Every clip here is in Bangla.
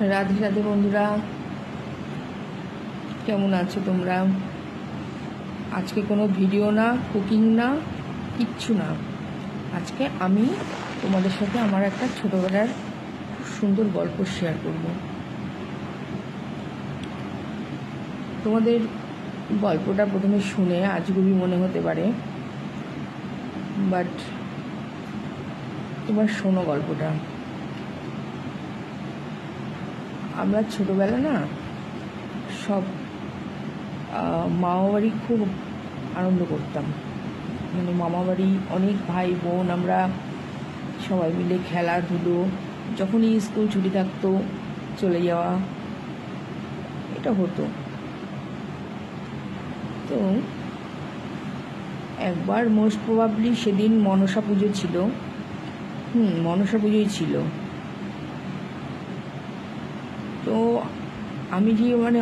রাধে রাধে বন্ধুরা। কেমন আছো তোমরা? আজকে কোনো ভিডিও না, কুকিং না, কিচ্ছু না। আজকে আমি তোমাদের সাথে আমার একটা ছোটোবেলার সুন্দর গল্প শেয়ার করব। তোমাদের গল্পটা প্রথমে শুনে আজগুবি মনে হতে পারে বাট এবার শোনো গল্পটা। আমরা ছোটোবেলা না সব মামা বাড়ি খুব আনন্দ করতাম। মানে মামা বাড়ি অনেক ভাই বোন আমরা সবাই মিলে খেলাধুলো, যখনই স্কুল ছুটি থাকতো চলে যাওয়া, এটা হতো। তো একবার মোস্ট প্রবাবলি সেদিন মনসা পুজো ছিল। হুম, মনসা পুজোই ছিল। তো আমি যে মানে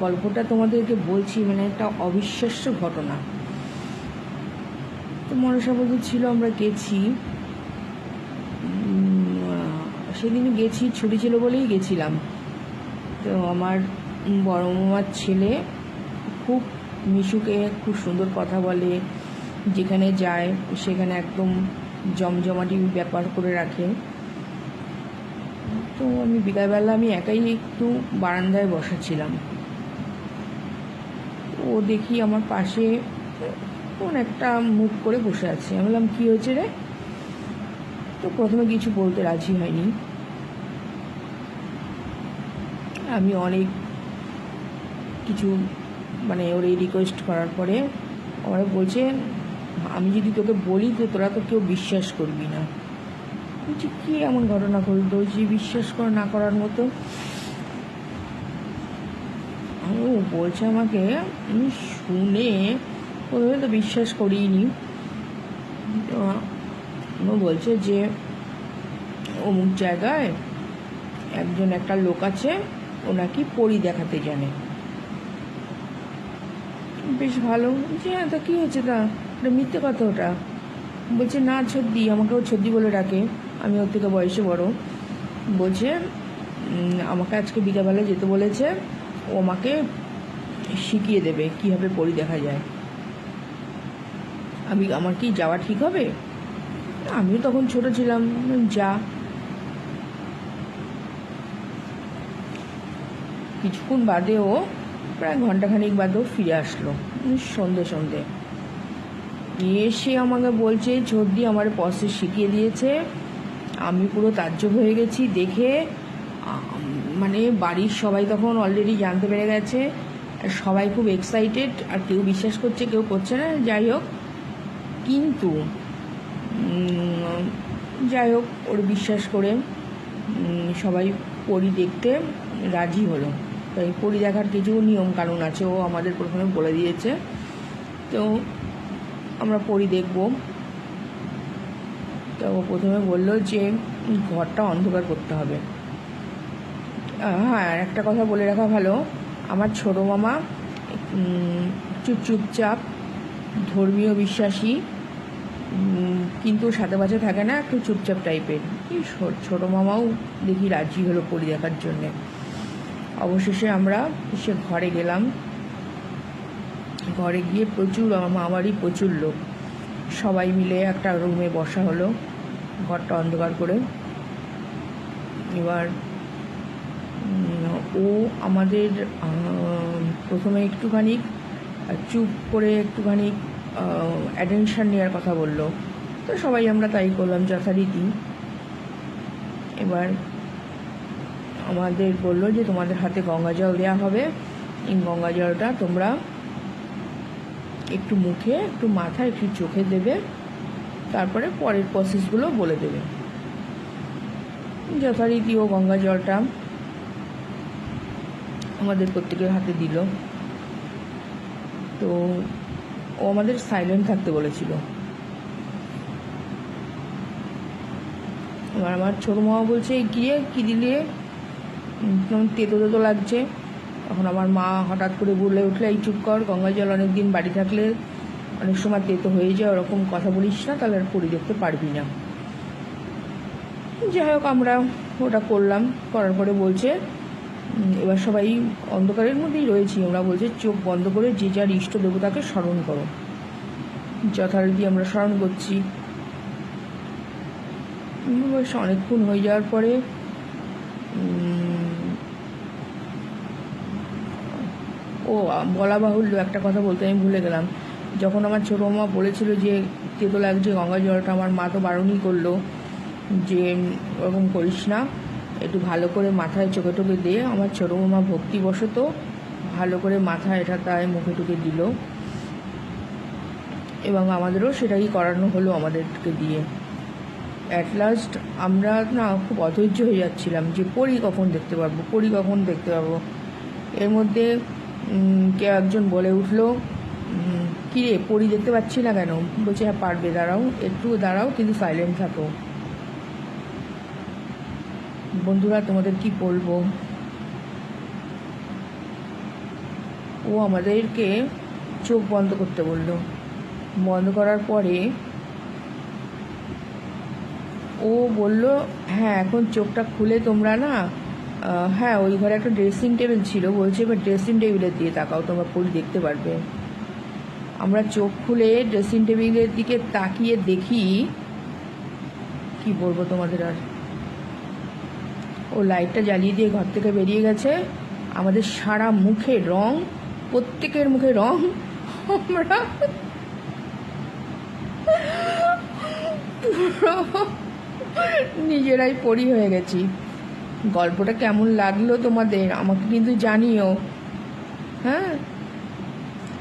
গল্পটা তোমাদেরকে বলছি মানে একটা অবিশ্বাস্য ঘটনা। তো মনসা পুজো ছিল, আমরা গেছি। সেদিন গেছি, ছুটি ছিল বলেই গেছিলাম। তো আমার বড় মামার ছেলে খুব মিশুকে খুব সুন্দর কথা বলে, যেখানে যায় সেখানে একদম জমজমাটি ব্যাপার করে রাখে। তো আমি বিকালবেলা আমি একাই একটু বারান্দায় বসা ছিলাম ও দেখি আমার পাশে কোন একটা মুখ করে বসে আছে। আমি বললাম, কী হয়েছে রে? তো প্রথমে কিছু বলতে রাজি হয়নি। আমি অনেক কিছু মানে ওর এই রিকোয়েস্ট করার পরে আমার বলছে, আমি যদি তোকে বলি, তো তোরা তো কেউ বিশ্বাস করবি না। বলছি কী এমন ঘটনা ঘটলো যে বিশ্বাস করা না করার মতো? ও বলছে আমাকে, আমি শুনে প্রথমে তো বিশ্বাস করিনি। ও বলছে যে, অমুক জায়গায় একজন একটা লোক আছে, ও নাকি পরি দেখাতে জানে। বেশ ভালো। যে হ্যাঁ তা কী হয়েছে তা? এটা মিথ্যে কথা ওটা। বলছে, না, ছদ্দি, আমাকেও ছদ্দি বলে ডাকে। আমি ওর থেকে বয়সে বড়। বলছে আমাকে আজকে বিকালবেলা যেতে বলেছে, ও আমাকে শিখিয়ে দেবে কীভাবে পরি দেখা যায়। আমি, আমার কি যাওয়া ঠিক হবে? আমিও তখন ছোট ছিলাম, যা। কিছুক্ষণ বাদে ও প্রায় ঘন্টাখানিক বাদেও ফিরে আসলো, সন্ধে সন্ধে। এসে আমাকে বলছে ছর্দি আমার পসে শিখিয়ে দিয়েছে আমি পুরো তাজ্জব হয়ে গেছি, দেখে মানে বাড়ির সবাই তখন অলরেডি জানতে পেরে গেছে। সবাই খুব এক্সাইটেড আর কেউ বিশ্বাস করছে, কেউ করছে না, যাই হোক। কিন্তু যাই হোক, ওর বিশ্বাস করে সবাই পরি দেখতে রাজি হলো। তাই পরি দেখার কিছু নিয়ম কানুন আছে, ও আমাদের প্রথমে বলে দিয়েছে। তো আমরা পরি দেখব। তো ও প্রথমে বলল যে, ঘরটা অন্ধকার করতে হবে। হ্যাঁ একটা কথা বলে রাখা ভালো। আমার ছোটো মামা একটু চুপচাপ, ধর্মীয় বিশ্বাসী কিন্তু সাথে পাশে থাকে না, একটু চুপচাপ টাইপের। ছোটো মামাও দেখি রাজি হলো পরি দেখার জন্যে। অবশেষে আমরা সে ঘরে গেলাম। ঘরে গিয়ে প্রচুর আমার মামারই প্রচুর লোক। সবাই মিলে একটা রুমে বসা হলো। ঘরটা অন্ধকার করে। এবার ও আমাদের প্রথমে একটুখানি চুপ করে একটুখানি অ্যাটেনশন নেওয়ার কথা বলল। তো সবাই আমরা তাই করলাম যথারীতি। এবার আমাদের বলল যে, তোমাদের হাতে গঙ্গা জল দেওয়া হবে। এই গঙ্গা জলটা তোমরা একটু মুখে, একটু মাথায়, একটু চোখে দেবে। তারপরে পরের প্রসেসগুলো বলে দেবে। যথারীতি ও গঙ্গা জলটা আমাদের প্রত্যেকের হাতে দিল। তো ও আমাদের সাইলেন্ট থাকতে বলেছিল। এবার আমার ছোটো মামা বলছে গিয়ে কী দিলে? তেতো তেতো লাগছে। তখন আমার মা হঠাৎ করে বলে উঠলে, এই চুপ কর গঙ্গা জল অনেক দিন বাড়ি থাকলে অনেক সময় তেতো হয়ে যায়, ওরকম কথা বলিস না, তাহলে আর পরি দেখতে পারবি না। যাই হোক, আমরা ওটা করলাম, করার পরে বলছে এবার সবাই অন্ধকারের মধ্যেই রয়েছি। আমরা বলছে, চোখ বন্ধ করে যে যার ইষ্ট দেবতাকে স্মরণ করো। যথারীতি আমরা স্মরণ করছি। অনেকক্ষণ হয়ে যাওয়ার পরে ও, বলা বাহুল্য, একটা কথা বলতে আমি ভুলে গেলাম। যখন আমার ছোটো মা বলেছিল যে, তেতো লাগছে, গঙ্গা জলটা, আমার মা তো বারণই করল যে, ওরকম করিস না, একটু ভালো করে মাথায় চোখে টোকে দিয়ে আমার ছোটো মামা ভক্তিবশত ভালো করে মাথায় এটা তাই মুখে টুকে দিল। এবং আমাদেরও সেটাই করানো হলো আমাদেরকে দিয়ে। অ্যাট লাস্ট আমরা না খুব অধৈর্য হয়ে যাচ্ছিলাম যে, পরি কখন দেখতে পারব, পরি কখন দেখতে পারব এর মধ্যে কেউ একজন বলে উঠল উম, কী রে পরি দেখতে পাচ্ছি না কেন? বলছে হ্যাঁ পারবে দাঁড়াও একটু দাঁড়াও কিন্তু সাইলেন্ট থাকো। বন্ধুরা তোমাদের কি বলব? ও আমাদেরকে চোখ বন্ধ করতে বলল। বন্ধ করার পরে ও বলল হ্যাঁ এখন চোখটা খুলে তোমরা না হ্যাঁ ওই ঘরে একটা ড্রেসিং টেবিল ছিল, বলছে এবার ড্রেসিং টেবিলের দিয়ে তাকাও, তোমরা পরি দেখতে পারবে। আমরা চোখ খুলে ড্রেসিং টেবিলের দিকে তাকিয়ে দেখি, কি বলব তোমাদের আর? ও লাইটটা জ্বালিয়ে দিয়ে ঘর থেকে বেরিয়ে গেছে। আমাদের সারা মুখে রং, প্রত্যেকের মুখে রং। আমরা নিজেরাই পরি হয়ে গেছি। গল্পটা কেমন লাগল তোমাদের? আমাকে কিন্তু জানিও। হ্যাঁ?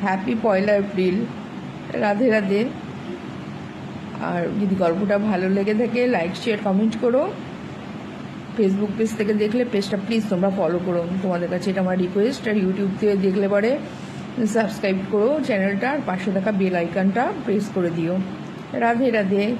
হ্যাপি পয়লা এপ্রিল। রাধে রাধে। আর যদি গল্পটা ভালো লেগে থাকে লাইক শেয়ার কমেন্ট করো। ফেসবুক পেজ থেকে দেখলে পেজটা প্লিজ তোমরা ফলো করো। তোমাদের কাছে এটা আমার রিকোয়েস্ট আর ইউটিউব থেকে দেখলে পরে সাবস্ক্রাইব করো চ্যানেলটা আর পাশে থাকা বেল আইকনটা প্রেস করে দিও। রাধে রাধে।